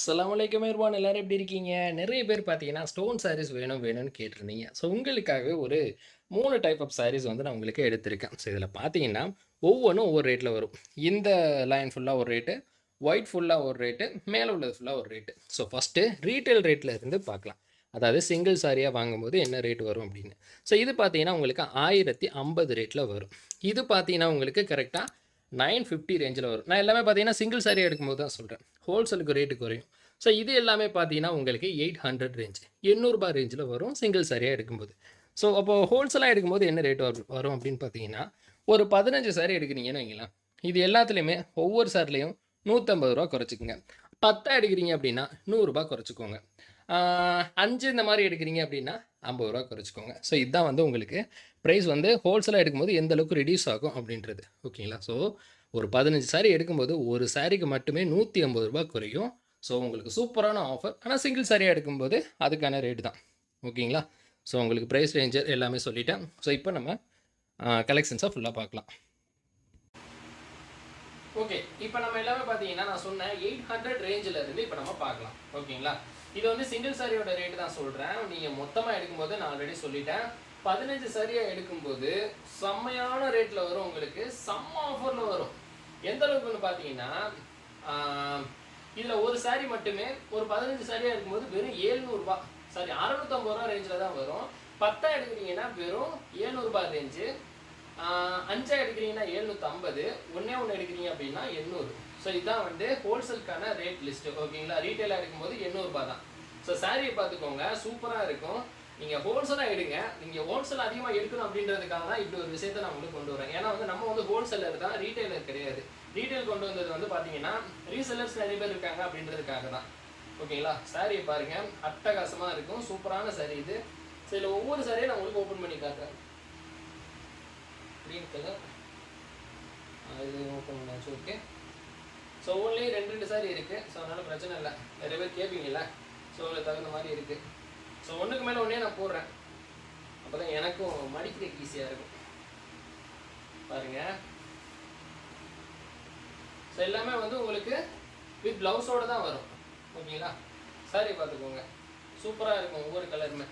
அஸ்ஸலாமு அலைக்கும் எர்வான் எல்லாரும் எப்படி இருக்கீங்க? நிறைய பேர் பார்த்தீங்கன்னா ஸ்டோன் சாரீஸ் வேணும் வேணும்னு கேட்டிருந்தீங்க. ஸோ உங்களுக்காகவே ஒரு மூணு டைப் ஆஃப் சாரீஸ் வந்து நான் உங்களுக்கு எடுத்திருக்கேன். ஸோ இதில் பார்த்தீங்கன்னா ஒவ்வொன்றும் ஒவ்வொரு ரேட்டில் வரும். இந்த லைன் ஃபுல்லாக ஒரு ரேட்டு ஒயிட் ஃபுல்லாக ஒரு ரேட்டு மேலே உள்ளது ஃபுல்லாக ஒரு ரேட்டு ஸோ ஃபஸ்ட்டு ரீட்டைல் ரேட்டில் இருந்து பார்க்கலாம். அதாவது சிங்கிள் சாரியாக வாங்கும்போது என்ன ரேட் வரும் அப்படின்னு. ஸோ இது பார்த்தீங்கன்னா உங்களுக்கு ஆயிரத்தி ஐம்பது ரேட்டில் வரும். இது பார்த்தீங்கன்னா உங்களுக்கு கரெக்டாக நைன் ஃபிஃப்டி ரேஞ்சில் வரும். நான் எல்லாமே பார்த்தீங்கன்னா சிங்கிள் சாரி எடுக்கும்போது தான் சொல்கிறேன் ஹோல்சேலுக்கு ரேட்டு குறையும். ஸோ இது எல்லாமே பார்த்தீங்கன்னா உங்களுக்கு எயிட் ஹண்ட்ரட் ரேஞ்ச் எண்ணூறுபா ரேஞ்சில் வரும் சிங்கிள் சாரியாக எடுக்கும்போது. ஸோ அப்போது ஹோல்சேலாக எடுக்கும்போது என்ன ரேட் வரும் வரும் அப்படின்னு பார்த்தீங்கன்னா ஒரு பதினஞ்சு சாரி எடுக்கிறீங்கன்னு வைங்களேன். இது எல்லாத்துலேயுமே ஒவ்வொரு சாரிலையும் நூற்றம்பது ரூபா குறைச்சிக்கோங்க. பத்தா எடுக்கிறீங்க அப்படின்னா நூறுரூபா குறைச்சிக்கோங்க. அஞ்சு இந்த மாதிரி எடுக்கிறீங்க அப்படின்னா ஐம்பது ரூபா குறைச்சிக்கோங்க. ஸோ இதுதான் வந்து உங்களுக்கு ப்ரைஸ் வந்து ஹோல்சேலாக எடுக்கும்போது எந்த அளவுக்கு ரெடியூஸ் ஆகும் அப்படின்றது. ஓகேங்களா ஸோ ஒரு பதினஞ்சு சாரீ எடுக்கும்போது ஒரு சாரீக்கு மட்டுமே நூற்றி ஐம்பது ரூபா குறையும். ஸோ உங்களுக்கு சூப்பரான ஆஃபர் ஆனால் சிங்கிள் சாரியாக எடுக்கும்போது அதுக்கான ரேட்டு தான். ஓகேங்களா ஸோ உங்களுக்கு ப்ரைஸ் ரேஞ்சர் எல்லாமே சொல்லிட்டேன். ஸோ இப்போ நம்ம கலெக்ஷன்ஸாக ஃபுல்லாக பார்க்கலாம். ஓகே இப்போ நம்ம எல்லாமே பார்த்தீங்கன்னா நான் சொன்னேன் எயிட் ஹண்ட்ரட் ரேஞ்சில் இருந்து இப்போ நம்ம பார்க்கலாம். ஓகேங்களா இது வந்து சிங்கிள் சாரியோட ரேட்டு தான் சொல்கிறேன் நீங்கள் மொத்தமாக எடுக்கும்போது நான் ஆல்ரெடி சொல்லிட்டேன். பதினஞ்சு சாரியாக எடுக்கும்போது செம்மையான ரேட்டில் வரும் உங்களுக்கு. செம்ம ஆஃபரில் வரும். எந்த அளவுக்குன்னு பார்த்தீங்கன்னா இதில் ஒரு சாரி மட்டுமே ஒரு பதினஞ்சு சாரியாக இருக்கும்போது வெறும் ஏழ்நூறுபா. சாரி அறநூற்றம்பது ரூபா ரேஞ்சில் தான் வரும். பத்தா எடுக்கிறீங்கன்னா வெறும் ஏழ்நூறுபா ரேஞ்சு அஞ்சா எடுக்கிறீங்கன்னா ஏழ்நூற்றம்பது ஒன்றே ஒன்று எடுக்கிறீங்க அப்படின்னா எண்ணூறு. ஸோ இதுதான் வந்து ஹோல்சேலுக்கான ரேட் லிஸ்ட் ஓகேங்களா ரீட்டைலாக எடுக்கும்போது எண்ணூறுபா தான். ஸோ சாரியை பார்த்துக்கோங்க. சூப்பராக இருக்கும். நீங்கள் ஹோல்சேலாக எடுங்க. நீங்கள் ஹோல்சேல் அதிகமாக எடுக்கணும் அப்படின்றதுக்காக தான் இப்படி ஒரு விஷயத்தை நான் உங்களுக்கு கொண்டு வரேன். ஏன்னா வந்து நம்ம வந்து ஹோல்சேலர் தான் ரீட்டைலர் கிடையாது. ரீட்டைல் கொண்டு வந்தது வந்து பார்த்தீங்கன்னா ரீசெல்லர்ஸ் நிறைய பேர் இருக்காங்க அப்படின்றதுக்காக தான். ஓகேங்களா சாரியை பாருங்க. அட்டகாசமாக இருக்கும். சூப்பரான சாரி இது. ஸோ இதில் ஒவ்வொரு சாரியும் நான் உங்களுக்கு ஓப்பன் பண்ணி காட்டுறேன். க்ரீன் கலர் இது ஓப்பன் பண்ணாச்சு ஓகே ஸோ ஒன்லேயும் ரெண்டு ரெண்டு சாரி இருக்குது ஸோ அதனால் பிரச்சனை இல்லை. நிறைய பேர் கேட்பீங்கல்ல ஸோ அதில் தகுந்த மாதிரி இருக்குது ஸோ ஒன்றுக்கு மேலே ஒன்றே நான் போடுறேன். அப்போ தான் எனக்கும் மடிக்கிறதுக்கு ஈஸியாக இருக்கும். பாருங்கள் ஸோ எல்லாமே வந்து உங்களுக்கு வித் ப்ளவுஸோடு தான் வரும். ஓகேங்களா? சாரி பார்த்துக்கோங்க. சூப்பராக இருக்கும் ஒவ்வொரு கலருமே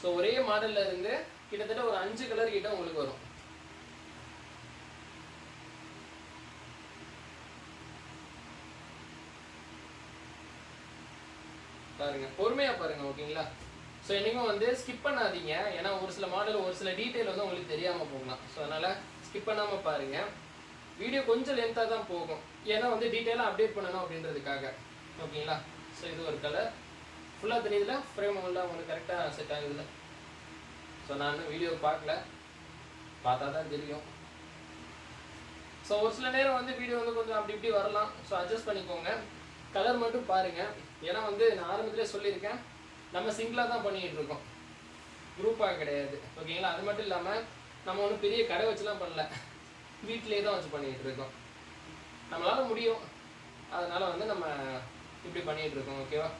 ஸோ ஒரே மாடலில் இருந்து கிட்டத்தட்ட ஒரு அஞ்சு கலர் கிட்ட உங்களுக்கு வரும். பாருங்க. பொறுமையா பாருங்க ஓகேங்களா? ஸோ என்னைக்கும் வந்து ஸ்கிப் பண்ணாதீங்க. ஏன்னா ஒரு சில மாடல் ஒரு சில டீட்டெயில் வந்து உங்களுக்கு தெரியாமல் போகலாம். ஸோ அதனால் ஸ்கிப் பண்ணாமல் பாருங்க. வீடியோ கொஞ்சம் லென்த்தாக தான் போகும். ஏன்னா வந்து டீட்டெயிலாக அப்டேட் பண்ணணும் அப்படின்றதுக்காக. ஓகேங்களா? ஸோ இது ஒரு கலர் ஃபுல்லாக தெரியுதுல? ஃப்ரேம் எல்லாம் உங்களுக்கு கரெக்டாக செட் ஆகுதுல? ஸோ நான் வீடியோ பார்க்கல. பார்த்தா தான் தெரியும். ஸோ ஒரு சில நேரம் வந்து வீடியோ வந்து கொஞ்சம் அப்படி இப்படி வரலாம். ஸோ அட்ஜஸ்ட் பண்ணிக்கோங்க. கலர் மட்டும் பாருங்க. ஏன்னா வந்து நான் ஆரம்பத்திலே சொல்லியிருக்கேன். நம்ம சிங்கிளாக தான் பண்ணிக்கிட்டு இருக்கோம். குரூப்பாக கிடையாது. ஓகேங்களா அது மட்டும் இல்லாமல் நம்ம ஒன்றும் பெரிய கடை வச்சுலாம் பண்ணல. வீட்டிலேயே தான் வச்சு பண்ணிட்டு இருக்கோம். நம்மளால முடியும். அதனால வந்து நம்ம இப்படி பண்ணிட்டு இருக்கோம். ஓகேவா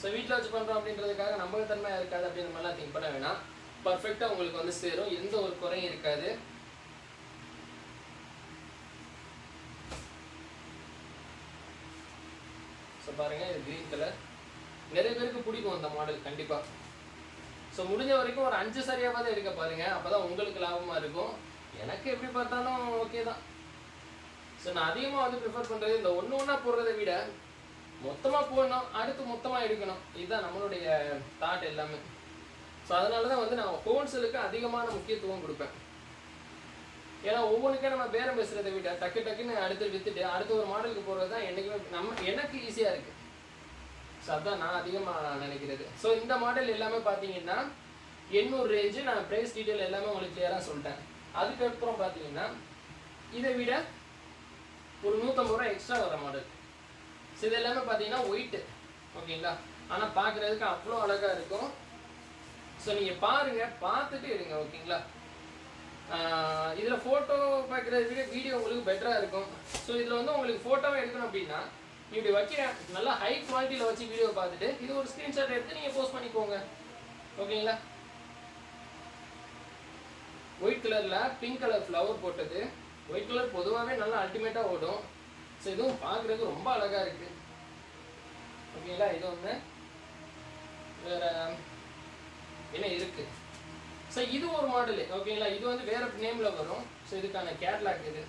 ஸோ வீட்டில் வச்சு பண்ணுறோம் அப்படின்றதுக்காக நம்பகத்தன்மையாக இருக்காது அப்படின்ற மாதிரிலாம் திங்க் பண்ண வேணாம். பர்ஃபெக்டாக உங்களுக்கு வந்து சேரும். எந்த ஒரு குறையும் இருக்காது. ஸோ பாருங்க இது க்ரீன் கலர் நிறைய பேருக்கு பிடிக்கும் அந்த மாடல் கண்டிப்பாக ஸோ முடிஞ்ச வரைக்கும் ஒரு அஞ்சு சரியாவது எடுக்க பாருங்க. அப்பதான் உங்களுக்கு லாபமா இருக்கும். எனக்கு எப்படி பார்த்தாலும் ஓகே தான். ஸோ நான் அதிகமாக வந்து ப்ரிஃபர் பண்ணுறது இந்த ஒன்று ஒன்றா போடுறதை விட மொத்தமாக போடணும் அடுத்து மொத்தமாக எடுக்கணும். இதுதான் நம்மளுடைய தாட் எல்லாமே. ஸோ அதனால தான் வந்து நான் ஹோல்சேலுக்கு அதிகமான முக்கியத்துவம் கொடுப்பேன். ஏன்னா ஒவ்வொன்றுக்கே நம்ம பேரம் பேசுறதை விட டக்கு டக்குன்னு அடுத்து வித்துட்டு அடுத்த ஒரு மாடலுக்கு போகிறது தான் என்னைக்குமே நம்ம எனக்கு ஈஸியாக இருக்கு. ஸோ அதான் நான் அதிகமாக நினைக்கிறது. ஸோ இந்த மாடல் எல்லாமே பார்த்தீங்கன்னா எண்ணூறு ரேஞ்சு நான் ப்ரைஸ் டீட்டெயில் எல்லாமே உங்களுக்கு கிளியராக சொல்லிட்டேன். அதுக்கப்புறம் பார்த்தீங்கன்னா இதை விட ஒரு நூற்றம்பது ரூபா எக்ஸ்ட்ரா வர மாடல் ஸோ இது எல்லாமே பார்த்தீங்கன்னா ஒயிட்டு ஓகேங்களா? ஆனால் பார்க்குறதுக்கு அவ்வளோ அழகாக இருக்கும். ஸோ நீங்கள் பாருங்கள் பார்த்துட்டு இருங்க ஓகேங்களா? இதில் ஃபோட்டோ பார்க்குறத விட வீடியோ உங்களுக்கு பெட்டராக இருக்கும். ஸோ இதில் வந்து உங்களுக்கு ஃபோட்டோவை எடுக்கணும் அப்படின்னா இப்படி வைக்கிறேன் நல்லா ஹை குவாலிட்டியில் வச்சு வீடியோ பார்த்துட்டு இது ஒரு ஸ்க்ரீன்ஷாட் எடுத்து நீங்கள் போஸ்ட் பண்ணிக்கோங்க. ஓகேங்களா? ஒயிட் கலரில் பிங்க் கலர் ஃப்ளவர் போட்டது. ஒயிட் கலர் பொதுவாகவே நல்லா அல்டிமேட்டாக ஓடும். ஸோ இதுவும் பார்க்குறதுக்கு ரொம்ப அழகாக இருக்குது ஓகேங்களா? இது ஒன்று வேறு என்ன இருக்குது ஸோ இது ஒரு மாடலு ஓகேங்களா இது வந்து வேற நேமில் வரும். ஸோ இதுக்கான கேட்லாக் இது.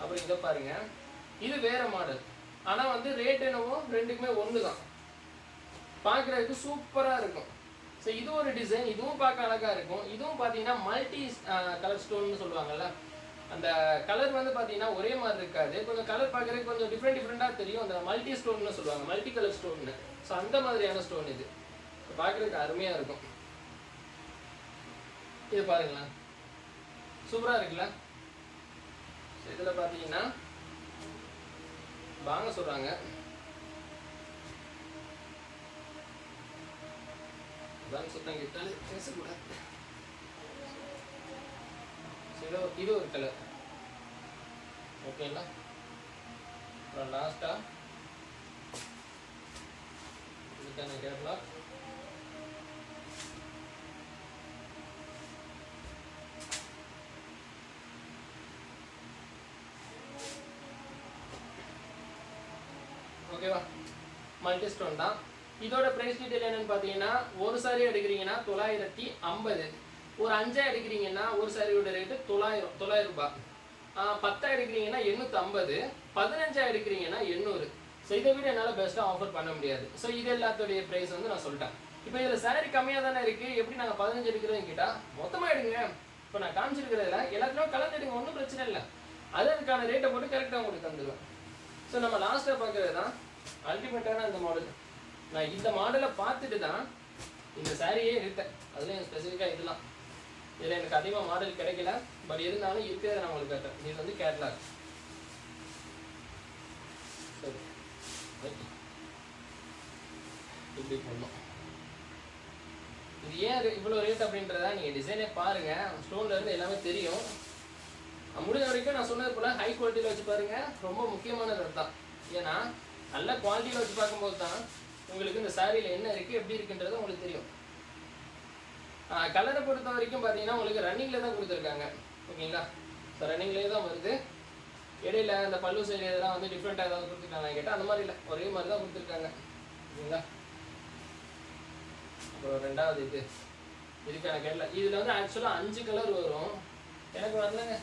அப்புறம் இதை பாருங்க. இது வேற மாடல் ஆனால் வந்து ரேட் என்னவோ ரெண்டுக்குமே ஒன்று தான் பார்க்குறதுக்கு சூப்பராக இருக்கும். ஸோ இது ஒரு டிசைன் இதுவும் பார்க்க அழகாக இருக்கும். இதுவும் பார்த்தீங்கன்னா மல்டி கலர் ஸ்டோன்னு சொல்லுவாங்கல்ல. அந்த கலர் வந்து பார்த்தீங்கன்னா ஒரே மாதிரி இருக்காது. கொஞ்சம் கலர் பார்க்குறதுக்கு கொஞ்சம் டிஃப்ரெண்ட் டிஃப்ரெண்ட்டாக தெரியும். அந்த மல்டி ஸ்டோன்னு சொல்லுவாங்க. மல்டி கலர் ஸ்டோன்னு ஸோ அந்த மாதிரியான ஸ்டோன் இது. பார்க்குறதுக்கு அருமையாக இருக்கும். இது பாருங்களேன். சூப்பராக இருக்குல்ல? ஸோ இதில் பார்த்தீங்கன்னா வாங்க சொல்கிறாங்க அதான் சுத்தம் கிட்டாலே பேசக்கூடாது. இது இது ஒரு கலர் ஓகேங்களா அப்புறம் லாஸ்ட்டாக இதுக்கான கேரளா ஓகேவா மல்டி ஸ்டோன் தான். இதோட பிரைஸ் டீட்டெயில் என்னன்னு பார்த்தீங்கன்னா ஒரு சாரி எடுக்கிறீங்கன்னா தொள்ளாயிரத்தி ஐம்பது. ஒரு அஞ்சா எடுக்கிறீங்கன்னா ஒரு சாரியோட ரேட்டு தொள்ளாயிரம் தொள்ளாயிரம் ரூபாய். ஆஹ் பத்தா எடுக்கிறீங்கன்னா எண்ணூற்றி ஐம்பது பதினஞ்சா எடுக்கிறீங்கன்னா எண்ணூறு. ஸோ இதை விட என்னால் பெஸ்ட்டாக ஆஃபர் பண்ண முடியாது. ஸோ இது எல்லாத்துடைய ப்ரைஸ் வந்து நான் சொல்லிட்டேன். இப்போ இதில் சாரி கம்மியாக தானே இருக்குது எப்படி நாங்கள் பதினஞ்சு எடுக்கிறோம் கேட்டால் மொத்தமாக எடுங்க. இப்போ நான் காமிச்சிருக்கிறதுல எல்லாத்துலையும் கலந்து எடுங்க ஒன்றும் பிரச்சனை இல்லை. அது அதுக்கான ரேட்டை போட்டு கரெக்டாக உங்களுக்கு தந்துடுவேன் ஸோ நம்ம லாஸ்ட்டாக பார்க்குறது தான் அல்டிமேட்டான அந்த மாடல் நான் இந்த மாடலை பார்த்துட்டு தான் இந்த சாரியே எடுத்தேன். அதுலேயும் ஸ்பெசிஃபிக்காக இதெல்லாம். இதில் எனக்கு அதிகமாக மாடல் கிடைக்கல பட் இருந்தாலும் இருக்கிறத நான் உங்களுக்கு கேட்டேன் இது வந்து கேட்லாக் சரி. இப்படி பண்ணணும் இது ஏன் இவ்வளோ ரேட் அப்படின்றத நீங்கள் டிசைனே பாருங்கள் ஸ்டோன்லேருந்து எல்லாமே தெரியும். முடிஞ்ச வரைக்கும் நான் சொன்னது போல் ஹை குவாலிட்டியில் வச்சு பாருங்கள் ரொம்ப முக்கியமானது அதுதான். ஏன்னா நல்ல குவாலிட்டியில் வச்சு பார்க்கும்போது தான் உங்களுக்கு இந்த சாரியில் என்ன இருக்குது எப்படி இருக்குன்றது உங்களுக்கு தெரியும். கலரை பொறுத்த வரைக்கும் பார்த்தீங்கன்னா உங்களுக்கு ரன்னிங்கில் தான் கொடுத்துருக்காங்க. ஓகேங்களா? ஸோ ரன்னிங்லேயே தான் வருது. இடையில இந்த பல்லு சைடு இதெல்லாம் வந்து டிஃப்ரெண்ட்டாக ஏதாவது கொடுத்துருக்காங்க கேட்டால் அந்த மாதிரி இல்லை. ஒரே மாதிரி தான் கொடுத்துருக்காங்க. ஓகேங்களா? அப்புறம் ரெண்டாவது இது. இதுக்கான கேட்ல இதில் வந்து ஆக்சுவலாக அஞ்சு கலர் வரும். எனக்கு வரலங்க.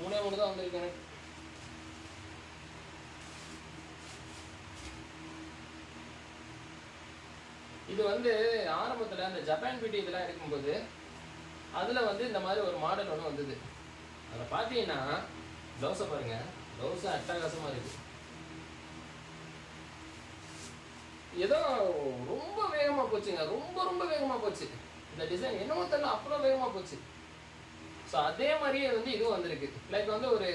மூணே மூணு தான் வந்திருக்கு எனக்கு இது வந்து ஆரம்பத்தில் அந்த ஜப்பான் பிடி இதெல்லாம் இருக்கும்போது அதில் வந்து இந்த மாதிரி ஒரு மாடல் ஒன்று வந்தது. அதில் பார்த்தீங்கன்னா ப்ளவுஸை பாருங்கள் ப்ளவுஸு அட்டகாசமாக இருக்குது ஏதோ ரொம்ப வேகமாக போச்சுங்க. ரொம்ப ரொம்ப வேகமாக போச்சு. இந்த டிசைன் என்னமோ தெரியல அவ்வளோ வேகமாக போச்சு. ஸோ அதே மாதிரியே வந்து இதுவும் வந்திருக்கு. லைக் வந்து ஒரு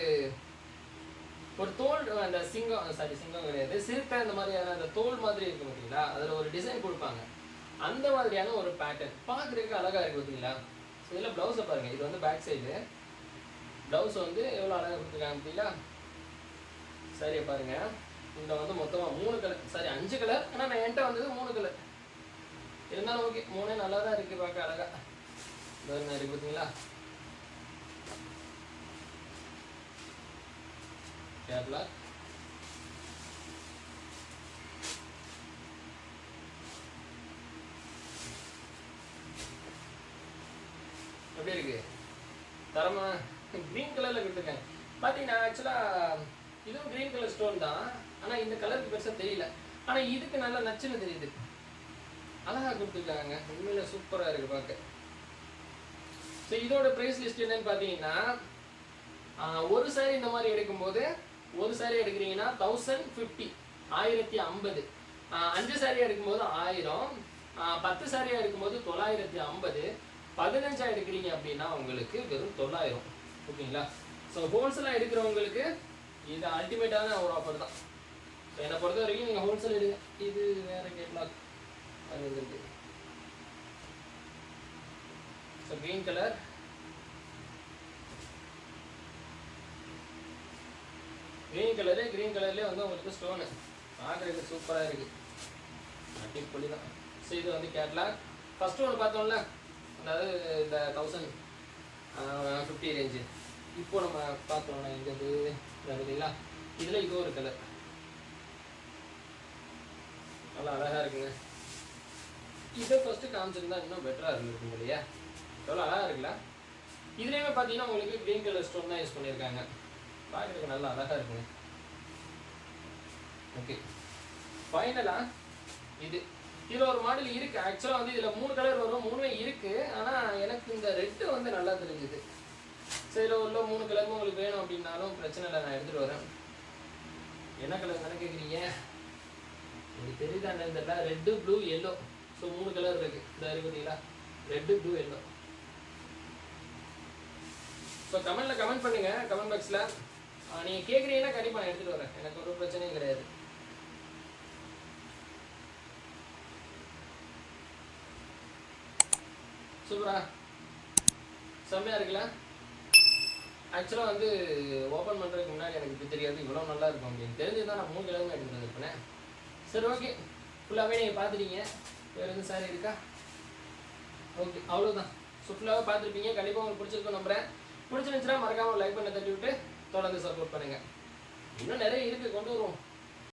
ஒரு தோல் அந்த சிங்கம் சாரி சிங்கம் கிடையாது. சிறுத்தை இந்த மாதிரியான அந்த தோல் மாதிரி இருக்கும் பார்த்தீங்களா? அதில் ஒரு டிசைன் கொடுப்பாங்க. அந்த மாதிரியான ஒரு பேட்டர்ன் பார்க்குறதுக்கு அழகாக இருக்கு பார்த்தீங்களா? ஸோ இதில் ப்ளவுஸை பாருங்கள் இது வந்து பேக் சைடு ப்ளவுஸ் வந்து எவ்வளோ அழகாக கொடுத்துருக்காங்க பார்த்தீங்களா? சரியா பாருங்க. இதில் வந்து மொத்தமாக மூணு கலர் சாரி அஞ்சு கலர் ஆனால் நான் என்கிட்ட வந்தது மூணு கலர் இருந்தாலும் ஓகே மூணே நல்லா தான் இருக்குது பார்க்க அழகாக இருக்குது பார்த்தீங்களா? கேரளா. எப்படி இருக்கு? தரமா? க்ரீன் கலர்ல கொடுத்துருக்காங்க. பார்த்தீங்கன்னா ஆக்சுவலாக இதுவும் க்ரீன் கலர் ஸ்டோன் தான். ஆனால் இந்த கலருக்கு பெருசாக தெரியல. ஆனால் இதுக்கு நல்லா நச்சுன்னு தெரியுது. அழகா கொடுத்துருக்காங்க. உண்மையில சூப்பராக இருக்கு பார்க்க. ஸோ இதோட ப்ரைஸ் லிஸ்ட் என்னன்னு பார்த்தீங்கன்னா ஒரு சாரி இந்த மாதிரி எடுக்கும்போது ஒரு சாரி எடுக்கிறீங்கன்னா தௌசண்ட் ஃபிஃப்டி ஆயிரத்தி ஐம்பது. அஞ்சு சாரி எடுக்கும்போது ஆயிரம். பத்து சாரியாக எடுக்கும்போது தொள்ளாயிரத்தி ஐம்பது. பதினஞ்சாக எடுக்கிறீங்க அப்படின்னா உங்களுக்கு வெறும் தொள்ளாயிரம். ஓகேங்களா? ஸோ ஹோல்சேலாக எடுக்கிறவங்களுக்கு இது அல்டிமேட்டான ஒரு ஆஃபர் தான். ஸோ என்னை பொறுத்த வரைக்கும் நீங்கள் ஹோல்சேல் எடுங்க. இது வேற கேட்லாக் அது so green colour green colour green கலர்லேயே வந்து உங்களுக்கு ஸ்டோனு பார்க்குறதுக்கு சூப்பராக இருக்குது அடிப்பொலி தான். ஸோ இது வந்து கேட்லாக் ஃபஸ்ட்டு ஒன்று பார்த்தோம்ல அதாவது இந்த தௌசண்ட் ஃபிஃப்டி ரேஞ்சு இப்போ நம்ம பார்த்தோம்னா இங்கே இது பார்த்தீங்களா இதில் இது ஒரு கலர் நல்லா அழகாக இருக்குங்க. இதை ஃபஸ்ட்டு காமிச்சிருந்தா இன்னும் பெட்டராக இருந்திருக்கும் இல்லையா? எவ்வளோ அழகாக இருக்குல்ல? இதுலேயுமே பார்த்தீங்கன்னா உங்களுக்கு க்ரீன் கலர் ஸ்டோன் தான் யூஸ் பண்ணியிருக்காங்க. பார்க்குறதுக்கு நல்லா அழகாக இருக்குங்க ஓகே ஃபைனலாக இது. இதில் ஒரு மாடல் இருக்குது ஆக்சுவலாக வந்து இதில் மூணு கலர் வரும். மூணுமே இருக்குது ஆனால் எனக்கு இந்த ரெட்டு வந்து நல்லா தெரிஞ்சுது. சரி இதில் உள்ள மூணு கலரும் உங்களுக்கு வேணும் அப்படின்னாலும் பிரச்சனை இல்லை. நான் எடுத்துகிட்டு வரேன். என்ன கலர் தானே கேட்குறீங்க உங்களுக்கு தெரியுதானே தெரியல. ரெட்டு ப்ளூ எல்லோ ஸோ மூணு கலர் இருக்குது இந்த இருக்குதுங்களா ரெட்டு ப்ளூ எல்லோ ஸோ கமெண்ட்டில் கமெண்ட் பண்ணுங்கள் கமெண்ட் பாக்ஸில் நீங்கள் கேட்குறீங்கன்னா கண்டிப்பாக நான் எடுத்துகிட்டு வரேன். எனக்கு ஒரு பிரச்சனையும் கிடையாது. சூப்பரா? செம்மையாக இருக்குல்ல? ஆக்சுவலாக வந்து ஓப்பன் பண்ணுறதுக்கு முன்னாடி எனக்கு இப்படி தெரியாது. இவ்வளோ நல்லா இருக்கும் அப்படின்னு. தெரிஞ்சு தான் நான் மூணு கிழமை எடுத்துட்டு வந்துருப்பேன். சரி ஓகே ஃபுல்லாகவே நீங்கள் பார்த்துட்டீங்க. வேறு எதுவும் சாரி இருக்கா? ஓகே அவ்வளோதான் ஸோ ஃபுல்லாகவே பார்த்துருப்பீங்க. கண்டிப்பாக உங்களுக்கு பிடிச்சிருக்கும் நம்புறேன். பிடிச்சிருந்துச்சுன்னா மறக்காமல் லைக் பண்ண தட்டி விட்டு தொடர்ந்து சப்போர்ட் பண்ணுங்கள் இன்னும் நிறைய இருக்குது கொண்டு வருவோம்.